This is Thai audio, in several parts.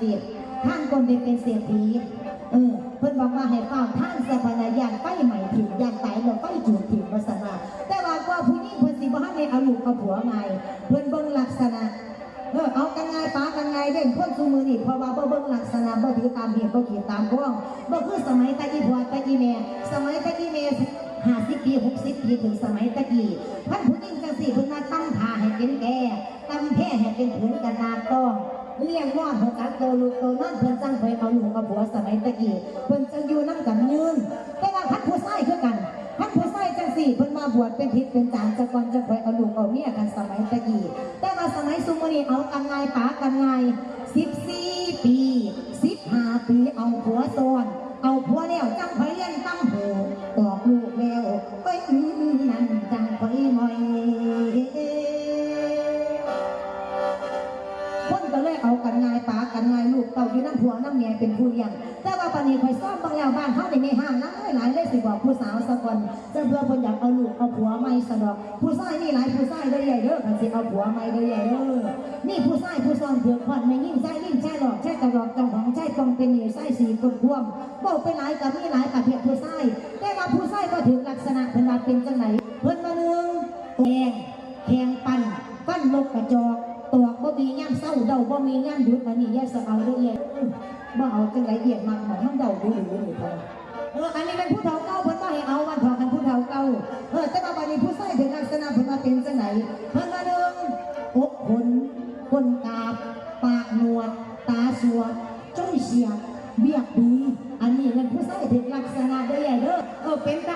สิท่านคนได้เป็นเศรษฐีเออเพิ่นบอกว่าให้เฝ้าท่านสะพนายานไฟใหม่ถิ่นยานตายแล้วไฟจูดถิ่นมาสนาแต่ว่าก็ผู้หญิงเพิ่นสิบ่ทันได้เอาลูกเอาผัวไงเพิ่นเบิ่งลักษณะเออเอากันไงปากันไงเด่นคนซูมือนี่เพราะว่าเบิ่งลักษณะบ่ถือตามเหตุบ่ขีดตามพ้องบ่คือสมัยตะกี้ผัวตะกี้แม่สมัยตะกี้แม่ห้าสิบปีหกสิบปีถึงสมัยตะกี้ท่านผู้หญิงจังสี่เพิ่นมาตั้งท่าให้เป็นแก่ตั้งแพ่ให้เป็นผืนกันนาต้อง เลี้ยงว่อนเพิ่นจักโตลูกโตนั่นเพิ่นจังเคยเอาลูกเอาผัวสมัยตะกี้เพิ่นจะอยู่นำกันยืนแต่ว่าท่านผู้ชายคือกันท่านผู้ชายจังสี่เพิ่นมาบวชเป็นทิศเป็นจานจะก่อนจะเคยเอาลูกเอาเมียกันสมัยตะกี้แต่ว่าสมัยซุมื้อนี้เอากันไงปากันไง14ปี15ปีเอาผัวซ้อนเอาผัวแล้วจังไปเลี้ยงตั้งโหบอกลูกแล้วไปอืมนั่นจังไปหน่อย คนก็เลยเอากันง่ายปากันง่ายลูกเต่าอยู่น้ำผัวน้ำเมียเป็นผู้เลี้ยง แต่ว่าปานนี้คอยซ่อมบางแล้วบ้านเขาในไม่ห้ามนะหลายเลยสิบอกผู้สาวสักคนจะเพื่อคนอยากเอาลูกเอาผัวไม่สะดอก ผู้ชายนี่หลายผู้ชายเลยใหญ่เด้อกันสิเอาผัวไม่เลยใหญ่เด้อนี่ผู้ชายผู้ซ้อนเถือกขวัญไม่ยิ่งใช่ลิ่งใช่หลอกใช่กระดอกจังของใช่ตรงเป็นเหนียวใช่สีคนพ่วงบอกไปหลายกับนี่หลายกับเพียผู้ชายแต่ว่าผู้ชายก็ถึงลักษณะเป็นว่าเป็นจังไหนเพิ่นมาหนึ่งแข่งแข่งปั่นปั้นนกกระจอก ตวกบ่มีย่ำเศร้าเดาบ่มีย่ำยุดมานี่แย่สะเอาเรื่อยๆบ่เอาจังไรเอียดมากหมองทั้งเดาดูหรือหรือเท่าเอออันนี้เป็นผู้เฒ่าเก่าเพิ่นบ่ให้เอาวันพอกันผู้เฒ่าเก่าเออแต่ว่าบัดนี้ผู้ใส่ถึงลักษณะเพิ่นว่าเป็นจังไหนเพิ่นว่าหนึ่งอกขนก้นกาบปากหนวด ตาสวดจ้อยเสียเบียกดีอันนี้เป็นผู้ใส่ถึงลักษณะเด้ใหญ่เด้อเออเป็นก็เอา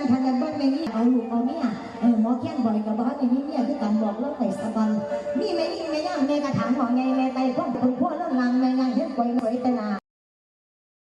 ใส่คือการทันกันเบิ่งแม่นี่เอาลูกเอาเมียเออหมอแค้นบ่อยกับบ้านในนี้เนี่ยคือกันบอกเรื่องไปสะบันมีแม่นี่แม่ย่างแม่กระถางหมอไงแม่ไตพ่อคนพ่อเรื่องลังแม่งานเฮ็ดปล่อยลอยตนา